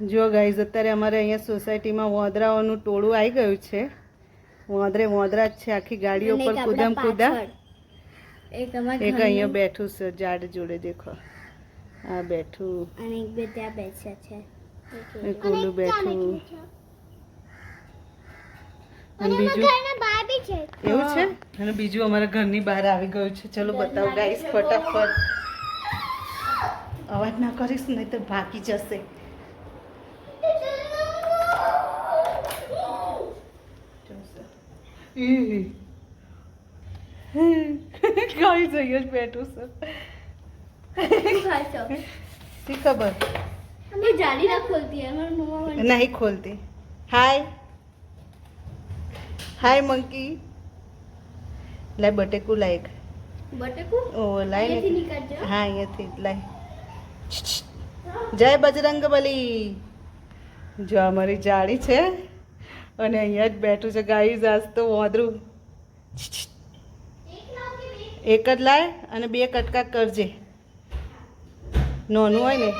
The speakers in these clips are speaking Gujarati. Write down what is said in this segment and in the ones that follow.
જો ગાઈઝ અત્યારે અમારે અહીંયા સોસાયટીમાં વોદરાઓનું ટોળું આવી ગયું છે. વોંદરે વોદરા જ છે આખી ગાડીઓ પર કુદમ કુદા એક અહીંયા બેઠું છે ઝાડ જોડે દેખો. આ બેઠું. અને એક બે ત્યાં બેસ્યા છે. કોલું બેઠું. બીજું? એવું છે? અને બીજું અમારા ઘરની બહાર આવી ગયું છે. ચલો બતાવો ગાઈસ ફટાફટ. અવાજ ના કરીશ નહીં તો ભાગી જશે. ગાઈસ જઈએ જ બેઠું છે. શી ખબર? જાડી ના ખોલતી નહીં ખોલતી. હાય. હાય મંકી. લાય બટેકું લાય એક. બટેકું? ઓ લાય હા અહીંયાથી લાય. જય બજરંગ બલી જો અમારી જાળી છે. અને અહીંયા જ બેઠું છે. ગાઈઝ આજ તો વાંદરું એક જ લાય અને બે કટકા કરજે. નોનું હોય ને.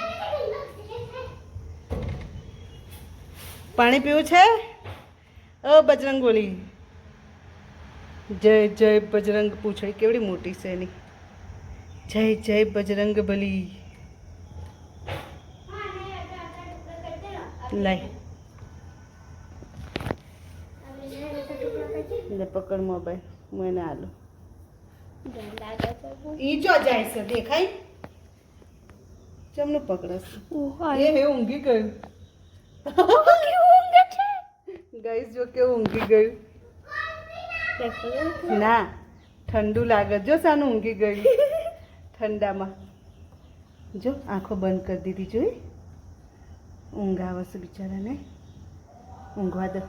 પાણી પીવું છે? ઓ બજરંગ બોલી. જય જય બજરંગ પૂંછડી કેવડી મોટી છે એની. જય જય બજરંગ બલી. લાય. લે પકડ મોબાઈલ. હું એને આલું. ઈ જો જાય છે દેખાય? ચમનું પકડસ એ હે ઊંઘી ગયું. ગઈસ જો કે ઊંઘી ગયું. ના ઠંડુ લાગે. જો સાનું ઊંઘી ગયું. ઠંડામાં. જો આંખો બંધ કરી દીધી જોઈ? ઊંઘ આવે છે બિચારાને. ઊંઘવા દો.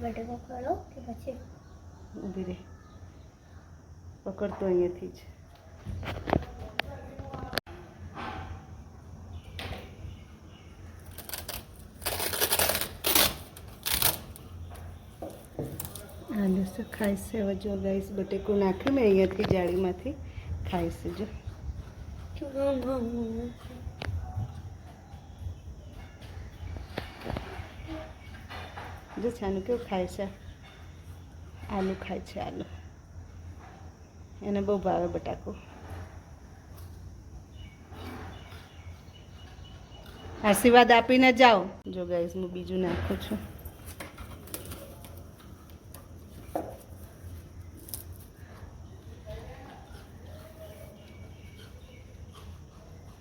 બટેકો ખરો કે પછી? ઊભી રે પકડતો અહીંયાથી જ. આલુ છે ખાય હવે જો ગાઈશ બટેકું નાખ્યું મેં અહીંયાથી જાળીમાંથી છે જો. જો છાનું કેવું ખાય છે? આલુ ખાય છે આલુ. એને બહુ ભાવે બટાકો. આશીર્વાદ આપીને જાઓ. જો ગાઈસ હું બીજું નાખું છું.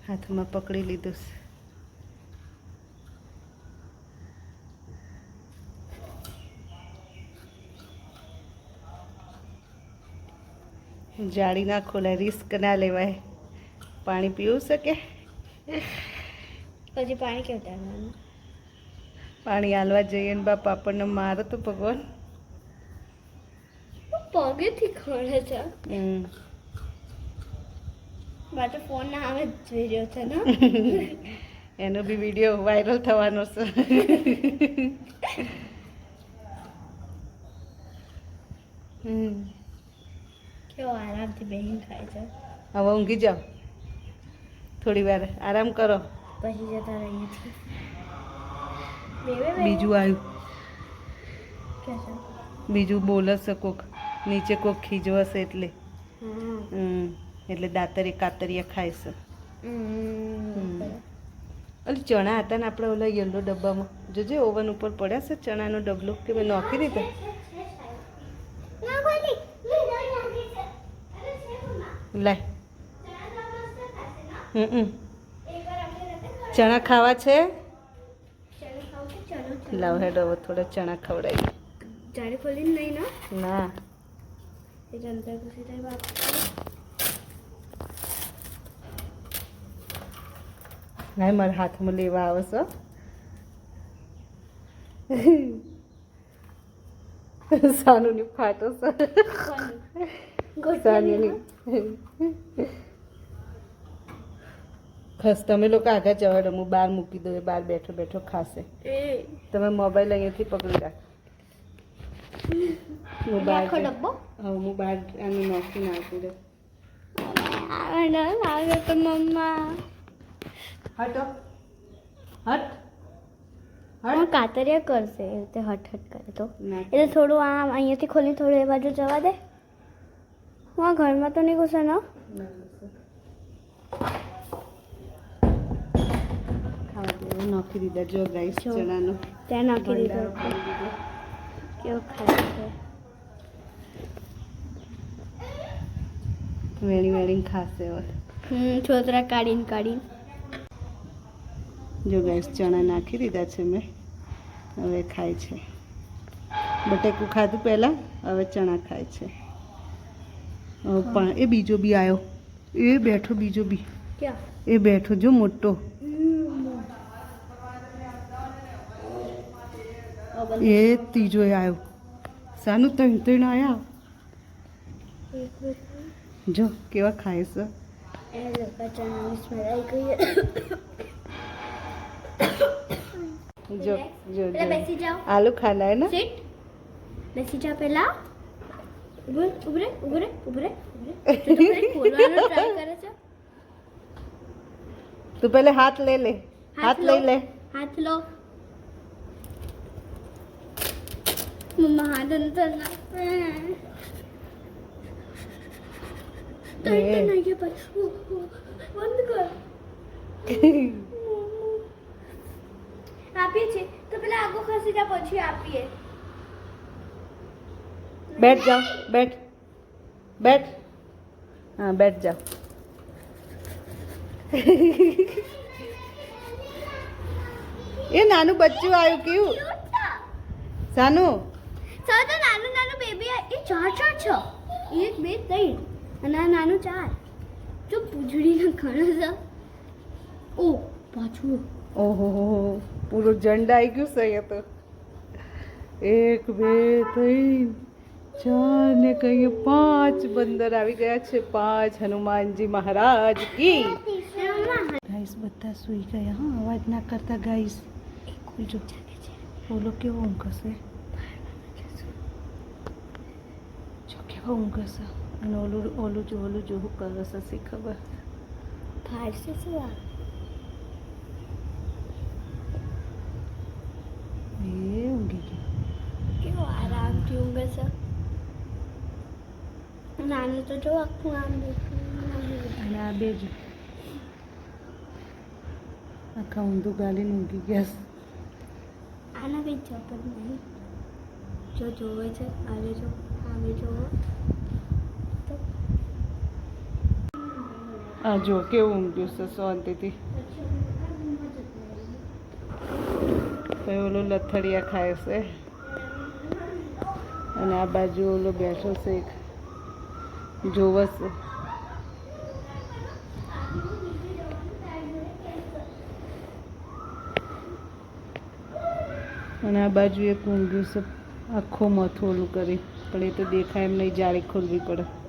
હાથમાં પકડી લીધું છે. જાળી ના ખોલાય રિસ્ક ના લેવાય. પાણી પીવું શકે પછી પાણી કેવું ઉતારવાનું પાણી હાલવા જઈએ ને બાપ આપણને મારો તો ભગવાન. પગેથી ખોળે છે. મારે ફોન ના આવે જ જોઈ રહ્યો છે ને એનો બી વીડિયો વાયરલ થવાનો છે. હમ. કેવો આરામથી બેહીન ખાય છે. હવે ઊંઘી જાઓ. થોડી વાર આરામ કરો. પછી જતા રહીએ બીજું આવ્યું. બીજું બોલશે કોક. નીચે કોક ખીજવશે એટલે. એટલે દાતરી કાતરિયા ખાય છે. હમ. ઓલી ચણા હતા ને આપણે ઓલા યલો ડબ્બામાં. જોજે ઓવન ઉપર પડ્યા છે ચણાનો ડબલો કે મેં નોખી દીધા? લાય હમ હમ. ચણા ખાવા છે? લાવ હેડ થોડા ચણા ખવડાવી જાડી ખોલીને નહીં ના? ના. એ જનતા ખુશી થાય બાપ. ના મારા હાથમાં લેવા આવશો સાનુની ફાટો સાનુની ખસ તમે લોકો આગળ જવા હું બહાર મૂકી દઉં એ બહાર બેઠો બેઠો ખાશે. તમે મોબાઈલ અહીંયાથી પકડી રાખ. હું બહાર હા હું બહાર આનું નોખીને આવતી દઉં. આવે તો મમ્મા. હટો હટ. હા કાતરિયા કરશે એ રીતે હટ હટ કરે તો. એટલે થોડું આમ અહીંયાથી ખોલી થોડું એ બાજુ જવા દે. હું ઘરમાં તો નહીં ઘૂસે ને? નાખી દીધા જો ગાઈસ ચણાનો. ત્યાં નાખી દીધો. કેવો ખાય છે વેણી વેણી ખાશે હવે. હમ છોતરા કાઢીને કાઢીને. જો ગાઈસ ચણા નાખી દીધા છે મેં. હવે ખાય છે. બટેકું ખાધું પહેલાં હવે ચણા ખાય છે. પણ એ બીજો બી આવ્યો એ બેઠો બીજો બી. એ બેઠો જો મોટો. એ ત્રીજો આવ્યો સાનું ત્રણ ત્રણ આવ્યા જો કેવા ખાય છે? જો જો આલુ ખાના હે ના બેસી જા પહેલા. ઉભરે ઉભરે ઉભરે ઉભરે ઉભરે તું પહેલે હાથ લે લે હાથ લઈ લે હાથ લો મમ્મા હાથ અંદર બંધ કર આપીએ છીએ તો પેલા આગો ખસી જાય પછી આપીએ બેઠ જાઓ બેઠ બેઠ. હા બેઠ જાઓ. એ નાનું બચ્ચું આવ્યું કયું સાનું? સાનું નાનું નાનું બેબી એ ચાર ચાર છ. એક બે ત્રણ. અને આ નાનું ચાર. જો પૂજડીના ઘણા છે. ઓ પાછું. ઓહો પૂરો ઝંડા આવી ગયું સહી તો. એક બે ત્રણ. ચાર ને કહીએ પાંચ બંદર આવી ગયા છે. પાંચ હનુમાનજી મહારાજ કી. ગાઈસ, બધા સૂઈ ગયા, હા, અવાજ ના કરતા ગાઈસ. જો બોલો, કેવો ઊંઘ હશે? જો, કેવો ઊંઘ હશે? અને ઓલું ઓલું જો ઓલું જો કરશે કરે છે શી ખબર? ફારસે શું આ એ ઊંઘી ગઈ કેવો આરામથી ઊંઘે છે નાનું તો જો આખું આમ. અને આ બે જ. આખા ઊંધું ગાલીને ઊંઘી ગયા. આના કંઈ જ નહીં. જો જોવે છે આવે જો આવે જોવો. આ જો કેવું ઊંઘ્યું છે શાંતિથી. ઓલું લથડિયા ખાય છે. અને આ બાજુ ઓલો બેઠો છે એક. જોવે છે અને આ બાજુ એક છે. આખો માથું કરી. પણ એ તો દેખાય એમ નહીં, જાળી ખોલવી પડે.